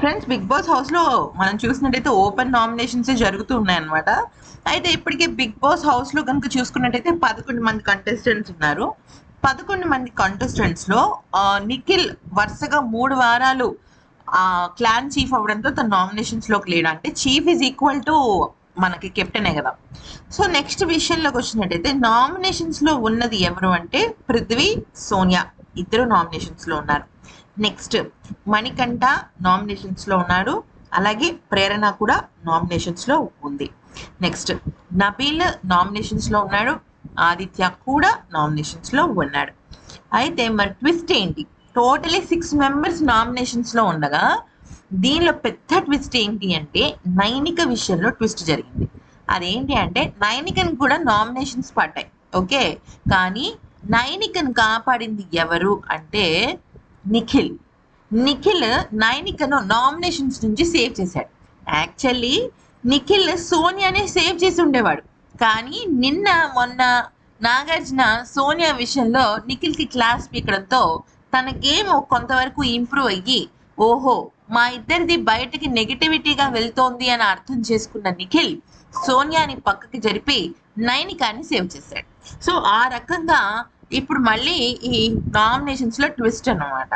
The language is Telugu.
ఫ్రెండ్స్ బిగ్ బాస్ హౌస్లో మనం చూసినట్టయితే ఓపెన్ నామినేషన్స్ జరుగుతూ ఉన్నాయి అనమాట అయితే ఇప్పటికే బిగ్ బాస్ హౌస్లో కనుక చూసుకున్నట్టయితే పదకొండు మంది కంటెస్టెంట్స్ ఉన్నారు. పదకొండు మంది కంటెస్టెంట్స్లో నిఖిల్ వరుసగా మూడు వారాలు ఆ క్లాన్ చీఫ్ అవ్వడంతో తన నామినేషన్స్లోకి లేడు. అంటే చీఫ్ ఈజ్ ఈక్వల్ టు మనకి కెప్టెనే కదా. సో నెక్స్ట్ విషయంలోకి వచ్చినట్టయితే నామినేషన్స్లో ఉన్నది ఎవరు అంటే పృథ్వీ సోనియా. ఇద్దరు నామినేషన్స్లో ఉన్నారు. నెక్స్ట్ మణికంఠ నామినేషన్స్లో ఉన్నాడు. అలాగే ప్రేరణ కూడా నామినేషన్స్లో ఉంది. నెక్స్ట్ నబీల్ నామినేషన్స్లో ఉన్నాడు. ఆదిత్య కూడా నామినేషన్స్లో ఉన్నాడు. అయితే మరి ట్విస్ట్ ఏంటి? టోటలీ సిక్స్ మెంబర్స్ నామినేషన్స్లో ఉండగా దీనిలో పెద్ద ట్విస్ట్ ఏంటి అంటే నైనిక విషయంలో ట్విస్ట్ జరిగింది. అదేంటి అంటే నైనికన్ కూడా నామినేషన్స్ పడ్డాయి. ఓకే కానీ నైనికను కాపాడింది ఎవరు అంటే నిఖిల్. నిఖిల్ నైనికను నామినేషన్స్ నుంచి సేవ్ చేశాడు. యాక్చువల్లీ నిఖిల్ సోనియానే సేవ్ చేసి ఉండేవాడు. కానీ నిన్న మొన్న నాగార్జున సోనియా విషయంలో నిఖిల్కి క్లాస్ పీకడంతో తన గేమ్ కొంతవరకు ఇంప్రూవ్ అయ్యి ఓహో మా ఇద్దరిది బయటికి నెగిటివిటీగా వెళ్తోంది అని అర్థం చేసుకున్న నిఖిల్ సోనియాని పక్కకి జరిపి నైనికాని సేవ్ చేశాడు. సో ఆ రకంగా ఇప్పుడు మళ్ళీ ఈ నామినేషన్స్లో ట్విస్ట్ అన్నమాట.